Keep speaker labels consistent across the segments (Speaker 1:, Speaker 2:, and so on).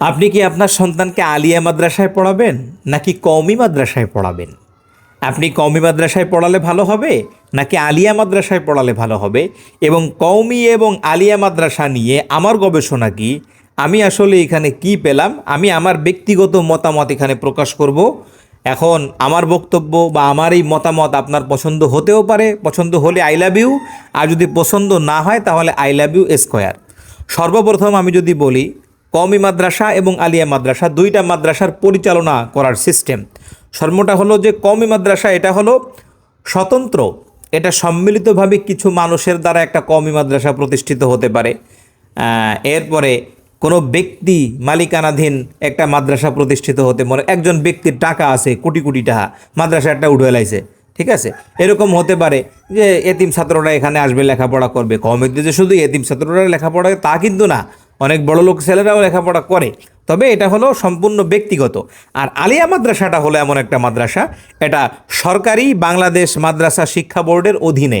Speaker 1: আপনি কি আপনার সন্তানকে আলিয়া মাদ্রাসায় পড়াবেন নাকি কওমি মাদ্রাসায় পড়াবেন? আপনি কওমি মাদ্রাসায় পড়ালে ভালো হবে নাকি আলিয়া মাদ্রাসায় পড়ালে ভালো হবে? এবং কওমি এবং আলিয়া মাদ্রাসা নিয়ে আমার গবেষণা কি? আমি আসলে এখানে কি পেলাম? আমি আমার ব্যক্তিগত মতামত এখানে প্রকাশ করব। এখন আমার বক্তব্য বা আমার এই মতামত আপনার পছন্দ হতেও পারে, পছন্দ হলে আই লাভ ইউ আর যদি পছন্দ না হয় তাহলে আই লাভ ইউ স্কোয়ার সর্বপ্রথম আমি যদি বলি কওমি মাদ্রাসা এবং আলিয়া মাদ্রাসা দুইটা মাদ্রাসার পরিচালনা করার সিস্টেম। সর্বটা হলো যে কওমি মাদ্রাসা এটা হলো স্বতন্ত্র। এটা সম্মিলিতভাবে কিছু মানুষের দ্বারা একটা কওমি মাদ্রাসা প্রতিষ্ঠিত হতে পারে। এরপরে কোনো ব্যক্তি মালিকানাধীন একটা মাদ্রাসা প্রতিষ্ঠিত হতে মনে একজন ব্যক্তির টাকা আছে, কোটি কোটি টাকা, মাদ্রাসা একটা উঠে লাইছে, ঠিক আছে? এরকম হতে পারে যে এতিম ছাত্ররা এখানে আসবে, লেখাপড়া করবে। কমিতে যে শুধু এতিম ছাত্ররা লেখাপড়া তা কিন্তু না। অনেক বড় লোক ছেলেরাও লেখাপড়া করে। তবে এটা হলো সম্পূর্ণ ব্যক্তিগত। আর আলিয়া মাদ্রাসাটা হলো এমন একটা মাদ্রাসা। এটা সরকারি বাংলাদেশ মাদ্রাসা শিক্ষা বোর্ডের অধীনে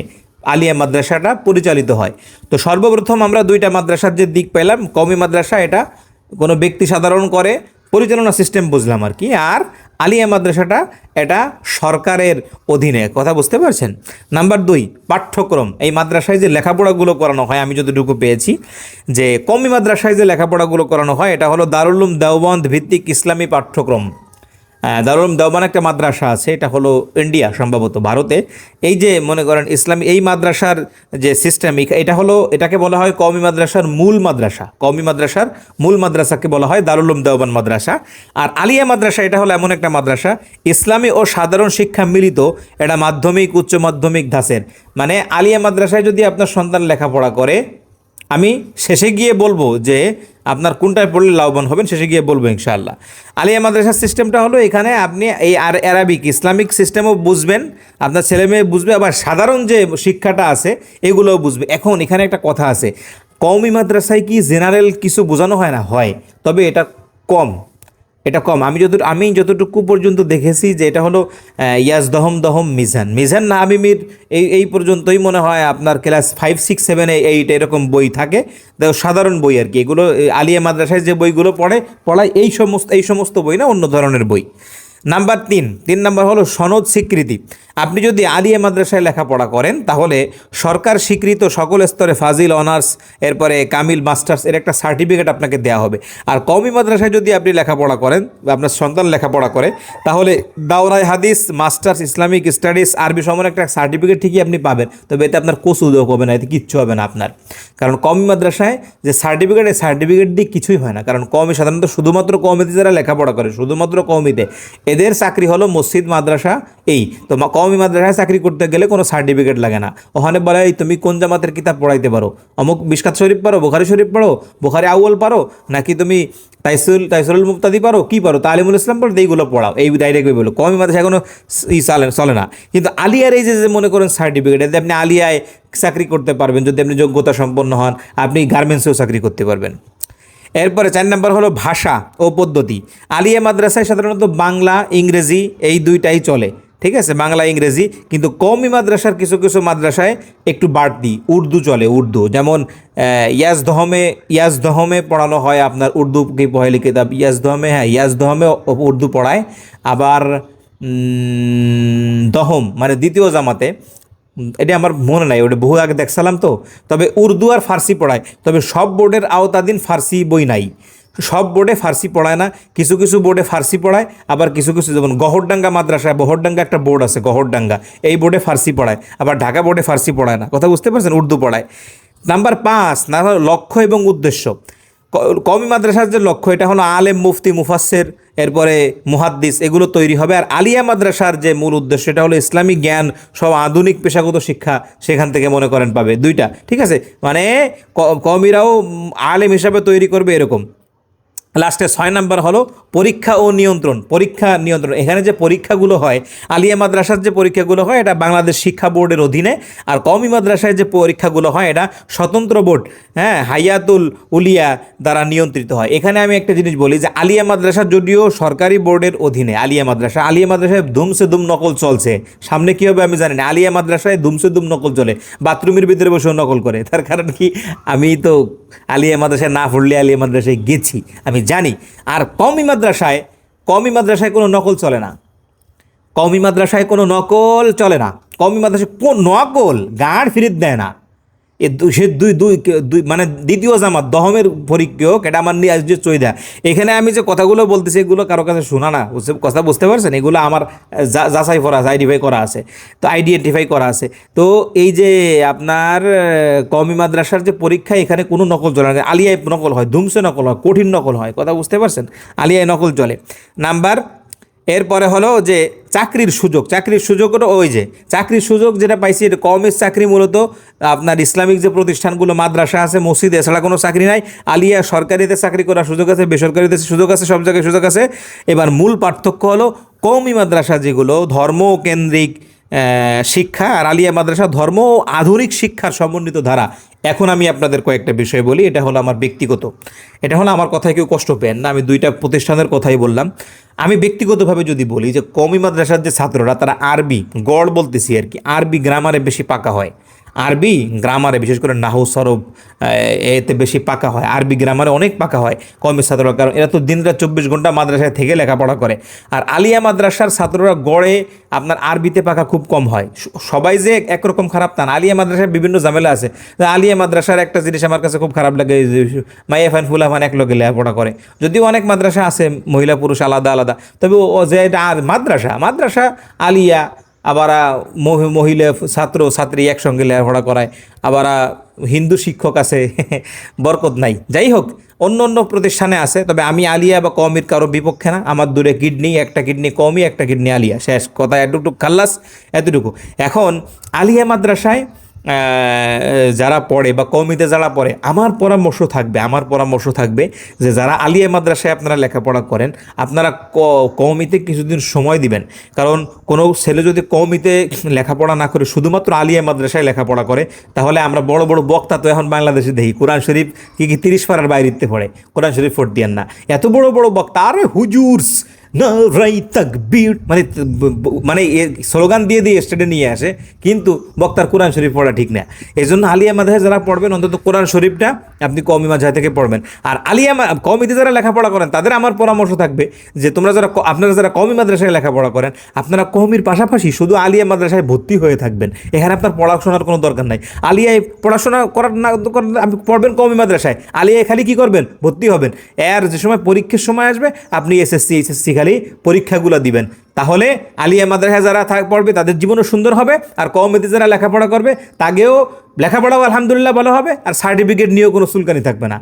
Speaker 1: আলিয়া মাদ্রাসাটা পরিচালিত হয়। তো সর্বপ্রথম আমরা দুইটা মাদ্রাসার যে দিক পেলাম কমি মাদ্রাসা, এটা কোনো ব্যক্তি সাধারণ করে, পরিচালনা সিস্টেম বুঝলাম আর কি। আর আলিয়া মাদ্রাসাটা এটা সরকারের অধীনে, কথা বুঝতে পারছেন? নাম্বার দুই, পাঠ্যক্রম। এই মাদ্রাসায় যে লেখাপড়াগুলো করানো হয়, আমি যতটুকু পেয়েছি, যে কমি মাদ্রাসায় যে লেখাপড়াগুলো করানো হয়, এটা হলো দারুল উলুম দেওবন্দ ভিত্তিক ইসলামী পাঠ্যক্রম। দারুল দেওবান একটা মাদ্রাসা আছে, এটা হলো ইন্ডিয়া সম্ভবত ভারতে। এই যে মনে করেন ইসলামী, এই মাদ্রাসার যে সিস্টেম এটা হলো, এটাকে বলা হয় কওমি মাদ্রাসার মূল মাদ্রাসা। কওমি মাদ্রাসার মূল মাদ্রাসাকে বলা হয় দারুল উলুম দেওবান মাদ্রাসা। আর আলিয়া মাদ্রাসা, এটা হলো এমন একটা মাদ্রাসা, ইসলামী ও সাধারণ শিক্ষা মিলিত, এটা মাধ্যমিক, উচ্চ মাধ্যমিক ধাসের মানে আলিয়া মাদ্রাসায় যদি আপনার সন্তান লেখাপড়া করে আমি শেষে গিয়ে বলব যে আপনার কোনটায় পড়লে লাভবান হবেন, শেষে গিয়ে বলব ইনশাআল্লাহ। আলিয়া মাদ্রাসার সিস্টেমটা হলো এখানে আপনি এই আর অ্যারাবিক ইসলামিক সিস্টেমও বুঝবেন, আপনার ছেলে মেয়ে বুঝবে, আবার সাধারণ যে শিক্ষাটা আছে এগুলোও বুঝবে। এখন এখানে একটা কথা আছে, কওমি মাদ্রাসায় কি জেনারেল কিছু বোঝানো হয় না? হয়, তবে এটা কম। এটা কম। আমি যত আমি যতটুকু পর্যন্ত দেখেছি যে এটা হলো ইয়াস দহম দহম মিজান। মিজান না আমি মির এই এই পর্যন্তই মনে হয় আপনার class five six seven eight এরকম বই থাকে। সাধারণ বই আর কি। এগুলো আলিয়া মাদ্রাসায় যে বইগুলো পড়ে, পড়ায় এই সমস্ত এই সমস্ত বই না, অন্য ধরনের বই। নাম্বার তিন তিন নাম্বার হলো সনদ স্বীকৃতি। আপনি যদি আলিয়া মাদ্রাসায় লেখাপড়া করেন, তাহলে সরকার স্বীকৃত সকল স্তরে ফাজিল, অনার্স, এরপরে কামিল, মাস্টার্স এর একটা সার্টিফিকেট আপনাকে দেওয়া হবে। আর কমি মাদ্রাসায় যদি আপনি লেখাপড়া করেন আপনার সন্তান লেখাপড়া করে, তাহলে দাওরাই হাদিস, মাস্টার্স, ইসলামিক স্টাডিজ, আরবি সময় একটা সার্টিফিকেট ঠিকই আপনি পাবেন। তবে এতে আপনার কোর্স উদ্যোগ হবে না, এতে কিচ্ছু হবে না আপনার। কারণ কমি মাদ্রাসায় যে সার্টিফিকেট, এই সার্টিফিকেট দিয়ে কিছুই হয় না। কারণ কওমি সাধারণত শুধুমাত্র কওমিতে যারা লেখাপড়া করে, শুধুমাত্র কওমিতে এদের চাকরি হলো মসজিদ, মাদ্রাসা, এই। তো কওমি মাদ্রাসায় চাকরি করতে গেলে কোনো সার্টিফিকেট লাগে না। ওখানে বলে, "এই তুমি কোন জামাতের কিতাব পড়াইতে পারো? অমুক বিশকাত শরীফ পারো বোখারি শরীফ পড়ো, বোখারি আউ্ল পারো নাকি তুমি তাইসুল তাইসুল মুক্তাদি পারো কি পারো তালিমুল ইসলাম পারো এইগুলো পড়াও। এই ডাইরেক্ট বলো কওমি মাদ্রাসায় কোনো ই চলে চলে না। কিন্তু আলিয়ার এই যে মনে করেন সার্টিফিকেট, এতে আপনি আলিয়ায় চাকরি করতে পারবেন, যদি আপনি যোগ্যতা সম্পন্ন হন, আপনি গার্মেন্টসেও চাকরি করতে পারবেন। এরপরে চার নাম্বার হলো ভাষা ও পদ্ধতি। আলিয়া মাদ্রাসায় সাধারণত বাংলা, ইংরেজি এই দুইটাই চলে। ঠিক আছে? বাংলা, ইংরেজি। কিন্তু কওমি মাদ্রাসার কিছু কিছু মাদ্রাসায় একটু বাড়তি, উর্দু চলে, উর্দু। যেমন ইয়াজ দহমে ইয়াজ দহমে পড়ানো হয় আপনার উর্দু কি পহেলি কিতাব ইয়াজ দহমে হ্যাঁ ইয়াজ দহমে উর্দু পড়ায়। আবার দহম মানে দ্বিতীয় জামাতে এটা আমার মনে নাই, ওটা বহু আগে দেখছিলাম তো। তবে উর্দু আর ফার্সি পড়ায়, তবে সব বোর্ডের আওতাধীন ফার্সি বই নাই। সব বোর্ডে ফার্সি পড়ায় না, কিছু কিছু বোর্ডে ফার্সি পড়ায়, আবার কিছু কিছু যেমন গহরডাঙ্গা মাদ্রাসায়, বহরডাঙ্গা একটা বোর্ড আছে গহরডাঙ্গা, এই বোর্ডে ফার্সি পড়ায়, আবার ঢাকা বোর্ডে ফার্সি পড়ায় না। কথা বুঝতে পারছেন? উর্দু পড়ায়। নাম্বার পাঁচ না লক্ষ্য এবং উদ্দেশ্য। ক- কওমি মাদ্রাসার যে লক্ষ্য, এটা হলো আলেম, মুফতি মুফাসের এরপরে মুহাদ্দিস, এগুলো তৈরি হবে। আর আলিয়া মাদ্রাসার যে মূল উদ্দেশ্য এটা হলো ইসলামিক জ্ঞান, সব আধুনিক পেশাগত শিক্ষা সেখান থেকে মনে করেন পাবে। দুইটা, ঠিক আছে? মানে কমিরাও আলেম হিসাবে তৈরি করবে এরকম। লাস্টে ছয় নাম্বার হলো পরীক্ষা ও নিয়ন্ত্রণ। পরীক্ষা, নিয়ন্ত্রণ। এখানে যে পরীক্ষাগুলো হয়, আলিয়া মাদ্রাসার যে পরীক্ষাগুলো হয়, এটা বাংলাদেশ শিক্ষা বোর্ডের অধীনে। আর কওমি মাদ্রাসায় যে পরীক্ষাগুলো হয়, এটা স্বতন্ত্র বোর্ড হ্যাঁ হাইয়াতুল উলিয়া দ্বারা নিয়ন্ত্রিত হয়। এখানে আমি একটা জিনিস বলি যে, আলিয়া মাদ্রাসা যদিও সরকারি বোর্ডের অধীনে, আলিয়া মাদ্রাসা, আলিয়া মাদ্রাসায় ধুমসে ধুম নকল চলছে। সামনে কী হবে আমি জানি না। আলিয়া মাদ্রাসায় ধুমসে ধুম নকল চলে। বাথরুমের ভিতরে বসেও নকল করে। তার কারণ কি? আমি তো আলিয়া মাদ্রাসায় না পড়লে আলিয়া মাদ্রাসায় গেছি। আমি জানি। আর কমি মাদ্রাসায় কমি মাদ্রাসায় কোনো নকল চলে না। কমি মাদ্রাসায় কোনো নকল চলে না। কমি মাদ্রাসায় কোন নকল গাঁড় ফিরিত দেয় না। এ সে দুই দুই দুই মানে দ্বিতীয় জামাত, দহমের পরীক্ষক এটা আমার নিয়ে আসছে চৈদা। এখানে আমি যে কথাগুলো বলতেছি, এগুলো কারও কাছে শোনা না কথা বুঝতে পারছেন? এগুলো আমার যাচাই করা আছে আইডেন্টিফাই করা আছে, তো আইডেন্টিফাই করা আছে। তো এই যে আপনার কমি মাদ্রাসার যে পরীক্ষা, এখানে কোনো নকল চলে না। আলিয়ায় নকল হয়, ধুমসে নকল হয়, কঠিন নকল হয়, কথা বুঝতে পারছেন? আলিয়ায় নকল চলে নাম্বার এরপরে হলো যে চাকরির সুযোগ, চাকরির সুযোগটা ওই যে, চাকরির সুযোগ যেটা পাইছি এটা কমের চাকরি মূলত, আপনার ইসলামিক যে প্রতিষ্ঠানগুলো, মাদ্রাসা আছে, মসজিদ, এছাড়া কোনো চাকরি নাই, আলিয়া সরকারিতে চাকরি করার সুযোগ আছে, বেসরকারিতে সুযোগ আছে, সব জায়গায় সুযোগ আছে। এবার মূল পার্থক্য হলো কৌমি মাদ্রাসা যেগুলো, ধর্মকেন্দ্রিক শিক্ষা আর আলিয়া মাদ্রাসা ধর্ম ও আধুনিক শিক্ষার সমন্বিত ধারা। এখন আমি আপনাদের কয়েকটা বিষয় বলি, এটা হলো আমার ব্যক্তিগত। এটা হলো আমার কথায় কেউ কষ্ট পেন না, আমি দুইটা প্রতিষ্ঠানের কথাই বললাম। আমি ব্যক্তিগতভাবে যদি বলি যে কমি মাদ্রাসার যে ছাত্ররা, তারা আরবি, গড় বলতেছি আর কি, আরবি গ্রামারে বেশি পাকা হয়। আরবি গ্রামারে, বিশেষ করে নাহু, সরব এতে বেশি পাকা হয়। আরবি গ্রামারে অনেক পাকা হয় কমের ছাত্ররা, কারণ এরা তো দিনরাত চব্বিশ ঘণ্টা মাদ্রাসায় থেকে লেখাপড়া করে। আর আলিয়া মাদ্রাসার ছাত্ররা গড়ে আপনার আরবিতে পাকা খুব কম হয়। সবাই যে একরকম খারাপ তা না। আলিয়া মাদ্রাসায় বিভিন্ন ঝামেলা আছে। আলিয়া মাদ্রাসার একটা জিনিস আমার কাছে খুব খারাপ লাগে মাইয়া ফান ফুলা ফান এক লোকে লেখাপড়া করে। যদিও অনেক মাদ্রাসা আছে, মহিলা পুরুষ আলাদা আলাদা। তবে ও যে এটা মাদ্রাসা মাদ্রাসা আলিয়া আবার মহি- মহিলা ছাত্র, ছাত্রী একসঙ্গে লেখাপড়া করায়। আবার হিন্দু শিক্ষক আছে, বরকত নাই। যাই হোক, অন্য অন্য প্রতিষ্ঠানে আছে, তবে আমি আলিয়া বা কমির কারও বিপক্ষে না। আমার দূরে কিডনি, একটা কিডনি কমই একটা কিডনি আলিয়া। শেষ কথা এতটুকু খাল্লাস, এতটুকু। এখন, আলিয়া মাদ্রাসায় যারা পড়ে বা কমিতে যারা পড়ে, আমার পরামর্শ থাকবে, আমার পরামর্শ থাকবে যে যারা আলিয়া মাদ্রাসায় আপনারা লেখাপড়া করেন, আপনারা ক- কওমিতে কিছুদিন সময় দিবেন। কারণ কোনো ছেলে যদি কওমিতে লেখাপড়া না করে, শুধুমাত্র আলিয়া মাদ্রাসায় লেখাপড়া করে, তাহলে আমরা বড় বড় বক্তা তো এখন বাংলাদেশে দেখি। কোরআন শরীফ কি কি তিরিশ পাড়ার বাইরেতে পড়ে, কোরআন শরীফ ফোর দিয়ান না। এত বড় বড় বক্তা, আরে হুজুরস রাই মানে মানে স্লোগান দিয়ে দিয়ে স্টেডে নিয়ে আসে, কিন্তু বক্তার কোরআন শরীফ পড়া ঠিক না। এই জন্য আলিয়া মাদ্রাসায় যারা পড়বেন, অন্তত কোরআন শরীফটা আপনি কমি মাঝায় থেকে পড়বেন। আর আলিয়া কমিতে যারা লেখাপড়া করেন, তাদের আমার পরামর্শ থাকবে যে তোমরা যারা আপনারা যারা কমি মাদ্রাসায় লেখাপড়া করেন, আপনারা কমির পাশাপাশি শুধু আলিয়া মাদ্রাসায় ভর্তি হয়ে থাকবেন। এখানে আপনার পড়াশোনার কোনো দরকার নাই। আলিয়ায় পড়াশোনা করার না আপনি পড়বেন কমি মাদ্রাসায়। আলিয়ায় খালি কি করবেন? ভর্তি হবেন। এর যে সময় পরীক্ষার সময় আসবে, আপনি এসএসসি, এইচএসসি খালি পরীক্ষাগুলো দিবেন। তাহলে আলিয়া মাদ্রাসা যারা থাক পড়বে, তাদের জীবনও সুন্দর হবে, আর কমেতে যারা লেখাপড়া করবে তাকেও লেখাপড়াও আলহামদুলিল্লাহ ভালো হবে, আর সার্টিফিকেট নিয়েও কোনো চুলকানি থাকবে না।